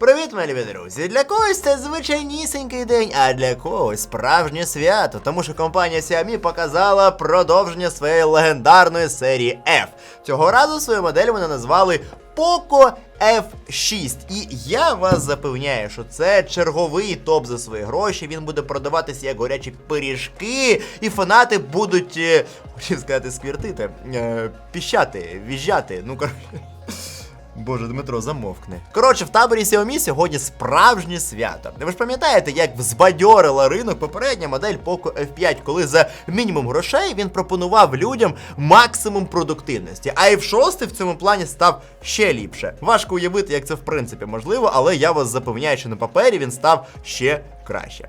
Привіт, мої любі друзі! Для когось це звичайнісінький день, а для когось справжнє свято, тому що компанія Xiaomi показала продовження своєї легендарної серії F. Цього разу свою модель вони назвали Poco F6. І я вас запевняю, що це черговий топ за свої гроші. Він буде продаватися як горячі пиріжки, і фанати будуть, е, хотів сказати, сквіртити, е, піщати, віжджати. Ну коротше. Боже, Дмитро, замовкни. Коротше, в таборі Xiaomi сьогодні справжнє свято. Ви ж пам'ятаєте, як взбадьорила ринок попередня модель Poco F5, коли за мінімум грошей він пропонував людям максимум продуктивності. А F6 в цьому плані став ще ліпше. Важко уявити, як це в принципі можливо, але я вас запевняю, що на папері він став ще краще.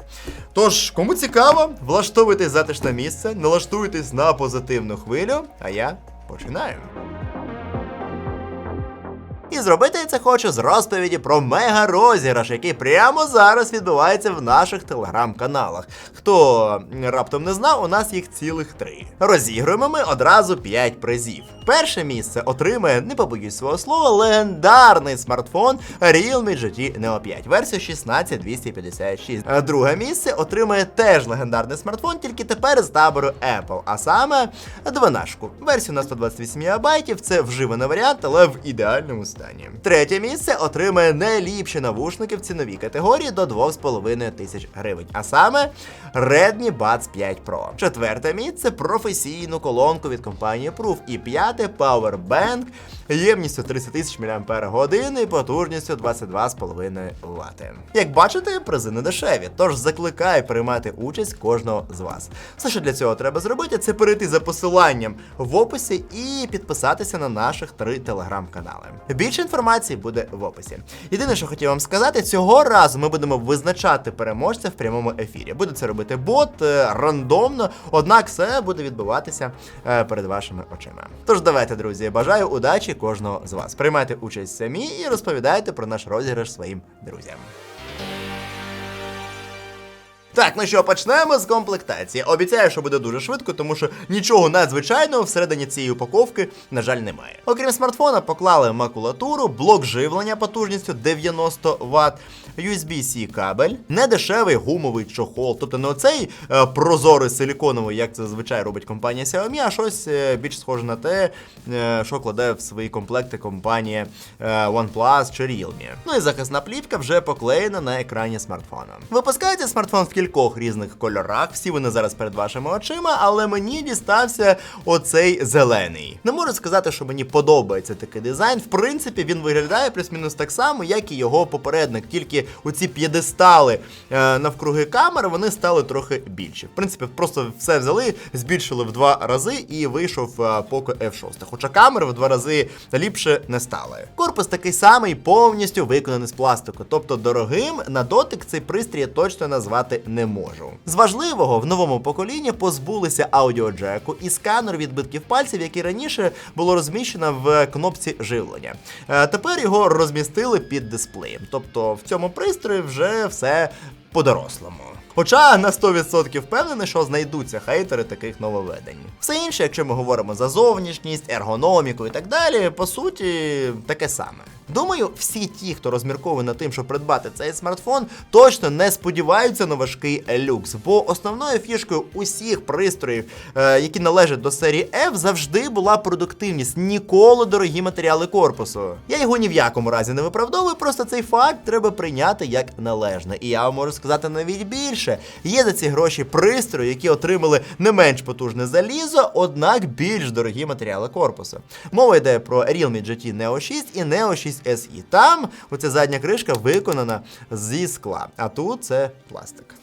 Тож, кому цікаво, влаштовуйтесь затишне місце, налаштуйтесь на позитивну хвилю, а я починаю. І зробити я це хочу з розповіді про мега розіграш, який прямо зараз відбувається в наших телеграм-каналах. Хто раптом не знав, у нас їх цілих три. Розігруємо ми одразу 5 призів. Перше місце отримає, не побоюсь свого слова, легендарний смартфон Realme GT Neo 5, версія 16256. А Друге місце отримає теж легендарний смартфон, тільки тепер з табору Apple, а саме 12, версію на 128 МБ, це вживаний варіант, але в ідеальному стані. Третє місце отримає найліпші навушники в ціновій категорії до 2,5 тисяч гривень, а саме Redmi Buds 5 Pro. Четверте місце професійну колонку від компанії Proof. І п'яте Powerbank ємністю 30 тисяч мАч і потужністю 22,5 Вт. Як бачите, призи не дешеві, тож закликаю приймати участь кожного з вас. Все, що для цього треба зробити, це перейти за посиланням в описі і підписатися на наших три телеграм-канали. Більше інформації буде в описі. Єдине, що хотів вам сказати, цього разу ми будемо визначати переможця в прямому ефірі. Буде це робити бот е, рандомно, однак все буде відбуватися е, перед вашими очима. Тож давайте, друзі, бажаю удачі кожного з вас. Приймайте участь самі і розповідайте про наш розіграш своїм друзям. Так, ну що, почнемо з комплектації. Обіцяю, що буде дуже швидко, тому що нічого надзвичайного всередині цієї упаковки, на жаль, немає. Окрім смартфона, поклали макулатуру, блок живлення потужністю 90 Вт, USB-C кабель, недешевий гумовий чохол, тобто не оцей е, прозорий силіконовий, як це зазвичай робить компанія Xiaomi, а щось е, більш схоже на те, е, що кладе в свої комплекти компанія е, OnePlus чи Realme. Ну і захисна плівка вже поклеєна на екрані смартфона. Випускається смартфон в кількох різних кольорах, всі вони зараз перед вашими очима, але мені дістався оцей зелений. Не можу сказати, що мені подобається такий дизайн. В принципі, він виглядає плюс-мінус так само, як і його попередник. Тільки оці п'єдестали е, навкруги камери вони стали трохи більші. В принципі, просто все взяли, збільшили в два рази і вийшов е, Poco F6. Хоча камери в два рази ліпше не стали. Корпус такий самий, повністю виконаний з пластику, тобто дорогим на дотик цей пристрій точно назвати не можу. З важливого в новому поколінні позбулися аудіоджеку і сканер відбитків пальців, який раніше було розміщено в кнопці живлення. Е, Тепер його розмістили під дисплеєм. Тобто в цьому пристрої вже все по-дорослому. Хоча на 100% впевнений, що знайдуться хейтери таких нововведень. Все інше, якщо ми говоримо за зовнішність, ергономіку і так далі, по суті, таке саме. Думаю, всі ті, хто розмірковує над тим, щоб придбати цей смартфон, точно не сподіваються на важкий люкс, бо основною фішкою усіх пристроїв, е, які належать до серії F, завжди була продуктивність, ніколи дорогі матеріали корпусу. Я його ні в якому разі не виправдовую, просто цей факт треба прийняти як належне. І я вам можу сказати навіть більше. Є за ці гроші пристрої, які отримали не менш потужне залізо, однак більш дорогі матеріали корпусу. Мова йде про Realme GT Neo 6 і Neo 6 SE. Там оця задня кришка виконана зі скла, а тут це пластик.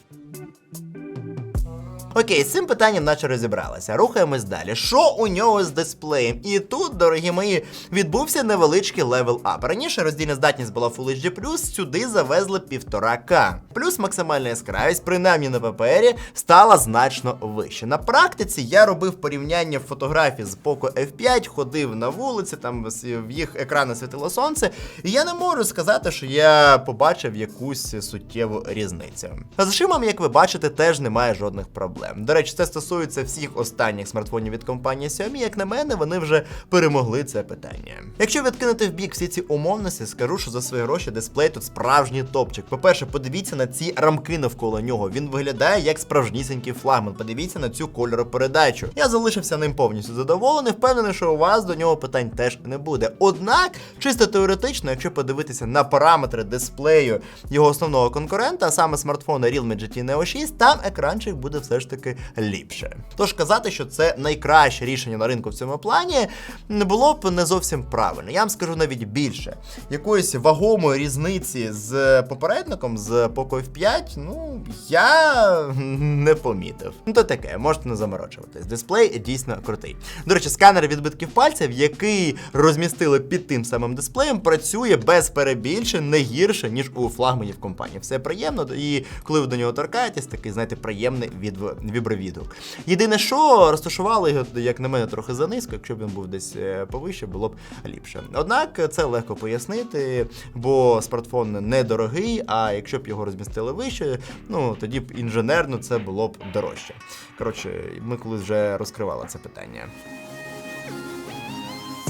Окей, з цим питанням наче розібралися. Рухаємось далі. Що у нього з дисплеєм? І тут, дорогі мої, відбувся невеличкий левел ап. Раніше роздільна здатність була Full HD+, сюди завезли 1,5К. Плюс максимальна яскравість, принаймні на папері, стала значно вища. На практиці я робив порівняння фотографій з Poco F5, ходив на вулиці, там в їх екрани світило сонце, і я не можу сказати, що я побачив якусь суттєву різницю. З шимом, як ви бачите, теж немає жодних проблем. Проблем. До речі, це стосується всіх останніх смартфонів від компанії Xiaomi. Як на мене, вони вже перемогли це питання. Якщо відкинути в бік всі ці умовності, скажу, що за свої гроші дисплей тут справжній топчик. По-перше, подивіться на ці рамки навколо нього. Він виглядає як справжнісінький флагман. Подивіться на цю кольоропередачу. Я залишився ним повністю задоволений. Впевнений, що у вас до нього питань теж не буде. Однак, чисто теоретично, якщо подивитися на параметри дисплею його основного конкурента, а саме смартфона Realme GT Neo 6, там екранчик буде все ж таки ліпше. Тож казати, що це найкраще рішення на ринку в цьому плані, було б не зовсім правильно. Я вам скажу навіть більше. Якоїсь вагомої різниці з попередником з Poco F5, ну я не помітив. Ну то таке, можете не заморочуватись. Дисплей дійсно крутий. До речі, сканер відбитків пальців, який розмістили під тим самим дисплеєм, працює без перебільшень не гірше, ніж у флагманів компанії. Все приємно, і коли ви до нього торкаєтесь, такий, знаєте, приємний від вібровідгук. Єдине, що розташували його, як на мене, трохи занизько, якщо б він був десь е, повище, було б ліпше. Однак це легко пояснити, бо смартфон недорогий, а якщо б його розмістили вище, ну тоді б інженерно це було б дорожче. Коротше, ми колись вже розкривали це питання.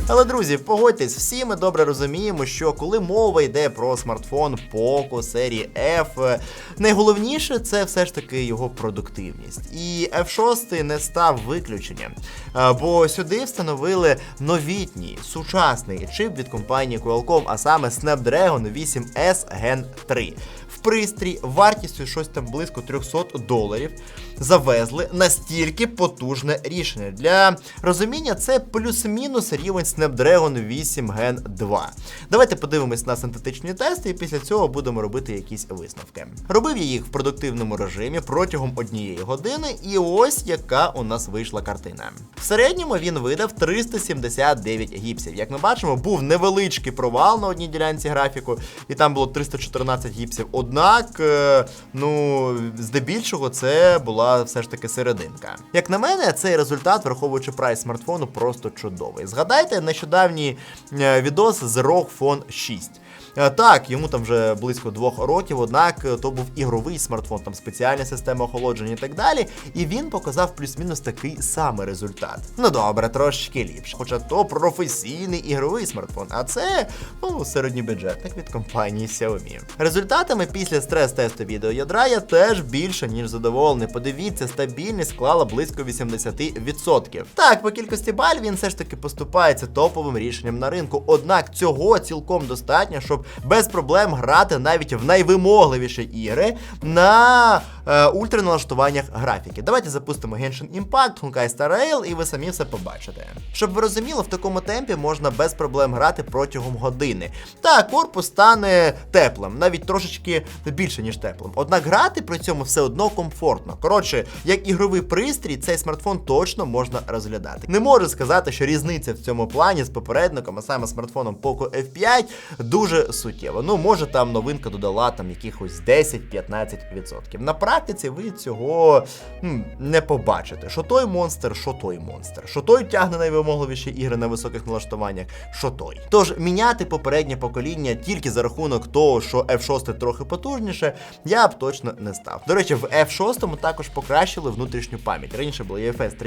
Але друзі, погодьтесь, всі ми добре розуміємо, що коли мова йде про смартфон Poco серії F, найголовніше це все ж таки його продуктивність. І F6 не став виключенням, бо сюди встановили новітній сучасний чип від компанії Qualcomm, а саме Snapdragon 8S Gen 3. В пристрій вартістю щось там близько 300 доларів завезли настільки потужне рішення. Для розуміння, це плюс-мінус рівень Snapdragon 8 Gen 2. Давайте подивимось на синтетичні тести, і після цього будемо робити якісь висновки. Робив я їх в продуктивному режимі протягом однієї години, і ось яка у нас вийшла картина. В середньому він видав 379 гіпсів. Як ми бачимо, був невеличкий провал на одній ділянці графіку, і там було 314 гіпсів. Однак, е, ну, здебільшого, це була все ж таки серединка. Як на мене, цей результат, враховуючи прайс смартфону, просто чудовий. Згадайте нещодавній е, відос з ROG Phone 6. Е, Так, йому там вже близько двох років, однак е, то був ігровий смартфон, там спеціальна система охолодження і так далі. І він показав плюс-мінус такий самий результат. Ну добре, трошечки ліпше. Хоча то професійний ігровий смартфон, а це ну, середньобюджетник від компанії Xiaomi. Результатами після стрес-тесту відеоядра я теж більше ніж задоволений. Подивіться, стабільність склала близько 80%. Так, по кількості баль він все ж таки поступається топовим рішенням на ринку. Однак цього цілком достатньо, щоб без проблем грати навіть в найвимогливіші ігри на е, ультраналаштуваннях графіки. Давайте запустимо Genshin Impact, Honkai Star Rail, і ви самі все побачите. Щоб ви розуміли, в такому темпі можна без проблем грати протягом години. Та корпус стане теплим, навіть трошечки більше, ніж теплим. Однак грати при цьому все одно комфортно. Коротше, як ігровий пристрій, цей смартфон точно можна розглядати. Не можу сказати, що різниця в цьому плані з попередником, а саме смартфоном Poco F5, дуже суттєва. Ну, може там новинка додала там якихось 10-15%. На практиці ви цього м, не побачите. Що той монстр, що той монстр, що той тягне найвимогливіші ігри на високих налаштуваннях, що той. Тож міняти попереднє покоління тільки за рахунок того, що F6 трохи потужніше, я б точно не став. До речі, в F6 також покращили внутрішню пам'ять. Раніше було UFS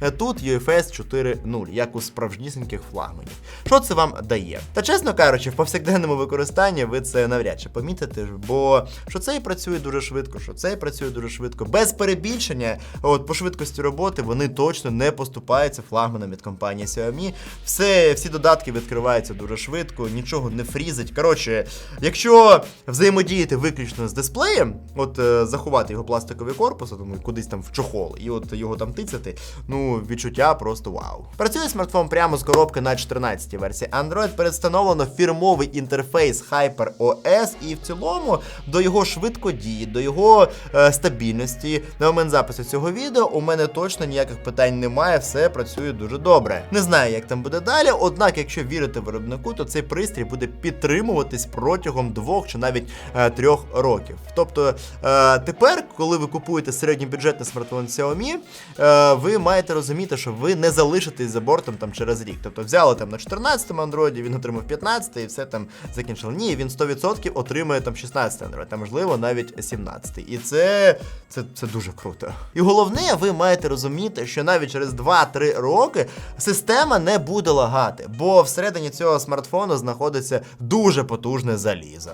3.1, тут UFS 4.0, як у справжнісіньких флагманів. Що це вам дає? Та чесно кажучи, в повсякденному використанні ви це навряд чи помітите, бо що цей працює дуже швидко, що цей працює дуже швидко. Без перебільшення, от по швидкості роботи вони точно не поступаються флагманам від компанії Xiaomi. Все, всі додатки відкриваються дуже швидко, нічого не фрізить. Коротше, якщо взаємодіяти виключно з дисплеєм, от е, заховати його пластиковий корпус, тому кудись там в чохол, і от його там тицяти, ну відчуття просто вау. Працює смартфон прямо з коробки на 14-й версії Android. Передстановлено фірмовий інтерфейс HyperOS, і в цілому до його швидкодії, до його е, стабільності. На момент запису цього відео у мене точно ніяких питань немає, все працює дуже добре. Не знаю, як там буде далі. Однак, якщо вірити виробнику, то цей пристрій буде підтримуватись протягом двох чи навіть е, трьох років. Тобто е, тепер, коли ви купуєте середньобюджетний смартфон Xiaomi, е, ви маєте розуміти, що ви не залишитесь за бортом там через рік. Тобто взяли там на 14-му Android, він отримав 15 і все там закінчили. Ні, він 100% отримує там 16 Android, а можливо навіть 17. І це, це, це дуже круто. І головне, ви маєте розуміти, що навіть через 2-3 роки система не буде лагати, бо всередині цього смартфону знаходиться дуже потужне залізо.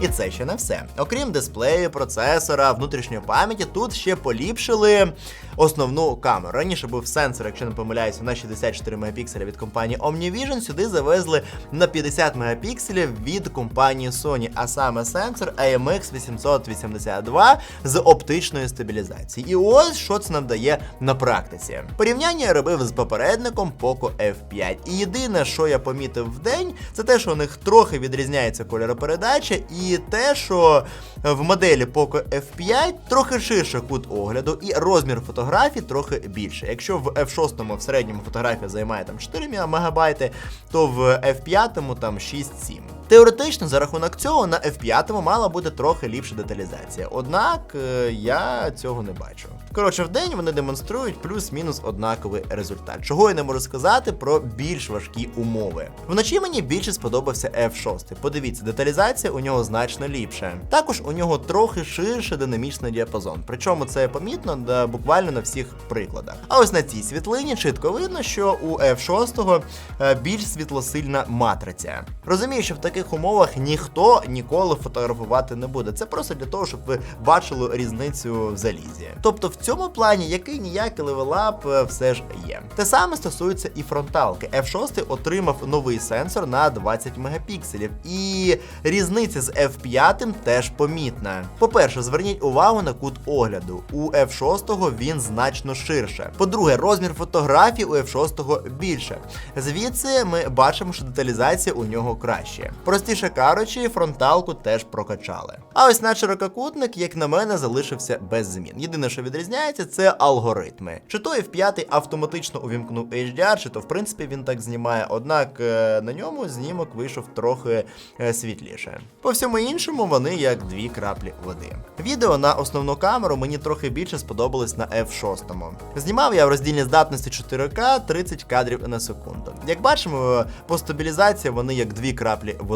І це ще не все. Окрім дисплею, процесора, внутрішньої пам'яті, тут ще поліпшили основну камеру. Раніше був сенсор, якщо не помиляюся, на 64 мегапікселя від компанії OmniVision. Сюди завезли на 50 мегапікселів від компанії Sony, а саме сенсор AMX 882 з оптичною стабілізацією. І ось що це нам дає на практиці. Порівняння я робив з попередником Poco F5. І єдине, що я помітив в день, це те, що у них трохи відрізняється кольоропередача, і те, що в моделі Poco F5 трохи ширше кут огляду і розмір фотографій трохи більше. Якщо в F6 в середньому фотографія займає там 4 МБ, то в F5 там 6-7. Теоретично, за рахунок цього, на F5 мала бути трохи ліпша деталізація. Однак е, я цього не бачу. Коротше, в день вони демонструють плюс-мінус однаковий результат. Чого я не можу сказати про більш важкі умови. Вночі мені більше сподобався F6. Подивіться, деталізація у нього значно ліпша. Також у нього трохи ширше динамічний діапазон. Причому це помітно да, буквально на всіх прикладах. А ось на цій світлині чітко видно, що у F6 е, більш світлосильна матриця. Розумію, що в таких умовах ніхто ніколи фотографувати не буде. Це просто для того, щоб ви бачили різницю в залізі. Тобто в цьому плані який ніякий левелап е, все ж є. Те саме стосується і фронталки. F6 отримав новий сенсор на 20 мегапікселів, і різниця з F5 теж помітна. По-перше, зверніть увагу на кут огляду. У F6 він значно ширше. По-друге, розмір фотографій у F6 більше. Звідси ми бачимо, що деталізація у нього краще. Простіше кажучи, фронталку теж прокачали. А ось наш ширококутник, як на мене, залишився без змін. Єдине, що відрізняється, це алгоритми. Чи то F5 автоматично увімкнув HDR, чи то в принципі він так знімає, однак е, на ньому знімок вийшов трохи е, світліше. По всьому іншому, вони як дві краплі води. Відео на основну камеру мені трохи більше сподобалось на F6. Знімав я в роздільній здатності 4К 30 кадрів на секунду. Як бачимо, по стабілізації вони як дві краплі води.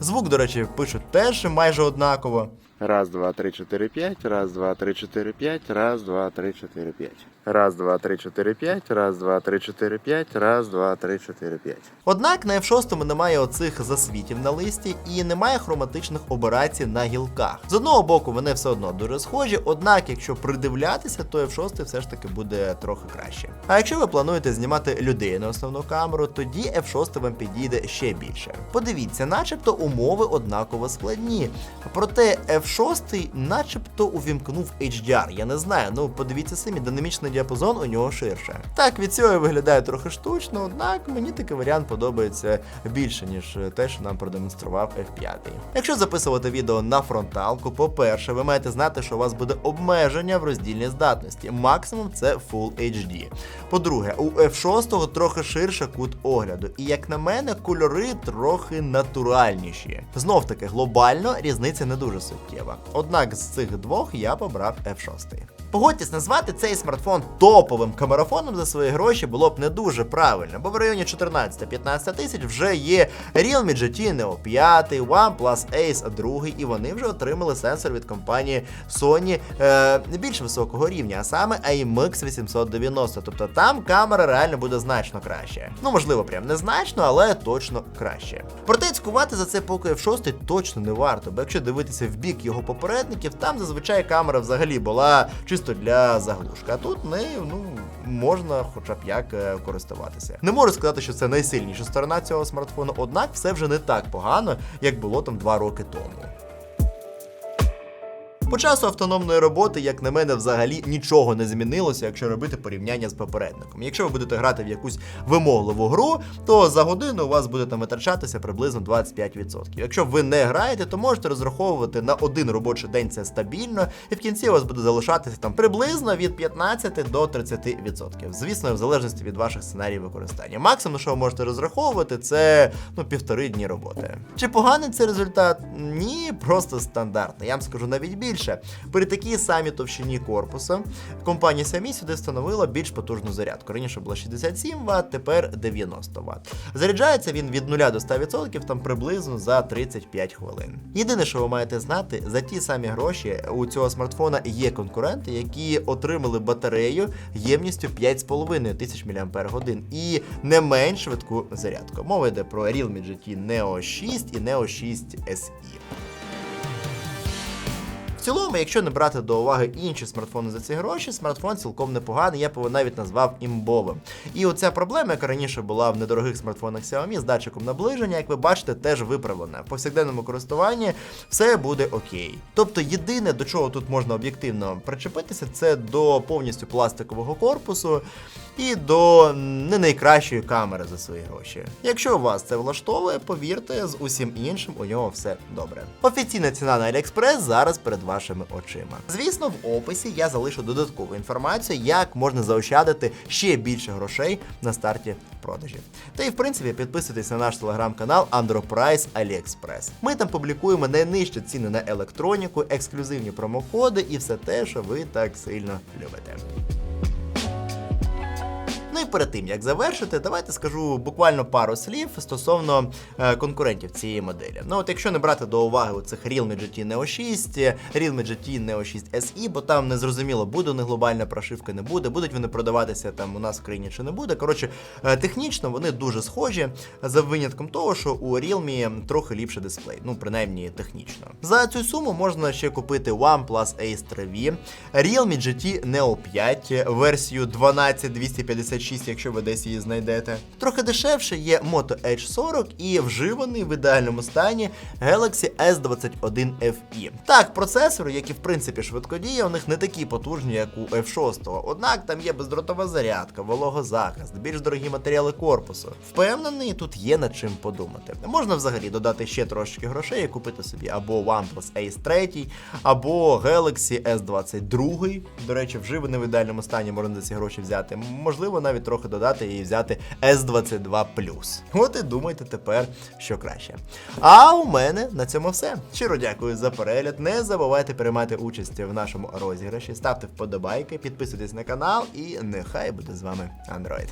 Звук, до речі, пишуть теж майже однаково. Раз, два, три, чотири, п'ять. Раз, два, три, чотири, п'ять. Раз, два, три, чотири, п'ять. Раз, два, три, чотири, п'ять. Раз, два, три, чотири, п'ять. Раз, два, три, чотири, п'ять. Однак на F6 немає оцих засвітів на листі і немає хроматичних операцій на гілках. З одного боку, вони все одно дуже схожі, однак, якщо придивлятися, то F6 все ж таки буде трохи краще. А якщо ви плануєте знімати людей на основну камеру, тоді F6 вам підійде ще більше. Подивіться, начебто умови однаково складні. Проте F6 начебто увімкнув HDR. Я не знаю, ну подивіться самі, динамічний діапазон у нього ширше. Так, від цього виглядає трохи штучно, однак мені такий варіант подобається більше, ніж те, що нам продемонстрував F5. Якщо записувати відео на фронталку, по-перше, ви маєте знати, що у вас буде обмеження в роздільній здатності. Максимум це Full HD. По-друге, у F6 трохи ширше кут огляду, і як на мене, кольори трохи натуральніші. Знов таки, глобально різниця не дуже суттєва. Однак з цих двох я побрав F6. Погодьтесь, назвати цей смартфон топовим камерафоном за свої гроші було б не дуже правильно, бо в районі 14-15 тисяч вже є Realme GT Neo 5, OnePlus Ace 2, і вони вже отримали сенсор від компанії Sony е, більш високого рівня, а саме IMX 890. Тобто там камера реально буде значно краще. Ну, можливо, прям не значно, але точно краще. Проте цькувати за це поки F6 точно не варто, бо якщо дивитися в бік його попередників, там зазвичай камера взагалі була чисто для заглушки. А тут нею ну можна хоча б як е, користуватися. Не можу сказати, що це найсильніша сторона цього смартфону, однак все вже не так погано, як було там два роки тому. По часу автономної роботи, як на мене, взагалі нічого не змінилося, якщо робити порівняння з попередником. Якщо ви будете грати в якусь вимогливу гру, то за годину у вас буде там витрачатися приблизно 25%. Якщо ви не граєте, то можете розраховувати на один робочий день це стабільно, і в кінці у вас буде залишатися там приблизно від 15 до 30%. Звісно, в залежності від ваших сценаріїв використання. Максимум, що ви можете розраховувати, це ну півтори дні роботи. Чи поганий це результат? Ні, просто стандартний. Я вам скажу навіть більше. Більше, при такій самій товщині корпусу компанія Xiaomi сюди встановила більш потужну зарядку. Раніше було 67 Вт, тепер 90 Вт. Заряджається він від 0 до 100% там приблизно за 35 хвилин. Єдине, що ви маєте знати, за ті самі гроші у цього смартфона є конкуренти, які отримали батарею ємністю 5,5 тисяч мАч і не менш швидку зарядку. Мова йде про Realme GT Neo 6 і Neo 6 SE. Цілому, якщо не брати до уваги інші смартфони за ці гроші, смартфон цілком непоганий, я б його навіть назвав імбовим. І оця проблема, яка раніше була в недорогих смартфонах Xiaomi з датчиком наближення, як ви бачите, теж виправлена. В повсякденному користуванні все буде окей. Тобто, єдине, до чого тут можна об'єктивно причепитися, це до повністю пластикового корпусу і до не найкращої камери за свої гроші. Якщо вас це влаштовує, повірте, з усім іншим у нього все добре. Офіційна ціна на AliExpress зараз перед вашими очима. Звісно, в описі я залишу додаткову інформацію, як можна заощадити ще більше грошей на старті продажів. Та і в принципі підписуйтесь на наш телеграм-канал Androprice AliExpress. Ми там публікуємо найнижчі ціни на електроніку, ексклюзивні промокоди і все те, що ви так сильно любите. Ну і перед тим як завершити, давайте скажу буквально пару слів стосовно е, конкурентів цієї моделі. Ну от якщо не брати до уваги цих Realme GT Neo 6, е, Realme GT Neo 6 SE, бо там не зрозуміло, буде них глобальна прошивка, не буде, будуть вони продаватися там у нас в країні чи не буде. Коротше, е, технічно вони дуже схожі, за винятком того, що у Realme трохи ліпше дисплей, ну принаймні технічно. За цю суму можна ще купити OnePlus Ace 3V, Realme GT Neo 5, версію 12256, якщо ви десь її знайдете. Трохи дешевше є Moto Edge 40 і вживаний в ідеальному стані Galaxy S21 FE. Так, процесори, які в принципі швидкодіє, у них не такі потужні, як у F6, однак там є бездротова зарядка, вологозахист, більш дорогі матеріали корпусу. Впевнений, тут є над чим подумати. Можна взагалі додати ще трошечки грошей і купити собі або OnePlus Ace 3, або Galaxy S22. До речі, вживаний в ідеальному стані можна за ці гроші взяти. Можливо, навіть трохи додати і взяти S22 От і думайте тепер, що краще. А у мене на цьому все. Щиро дякую за перегляд. Не забувайте приймати участь в нашому розіграші, ставте вподобайки, підписуйтесь на канал і нехай буде з вами Android.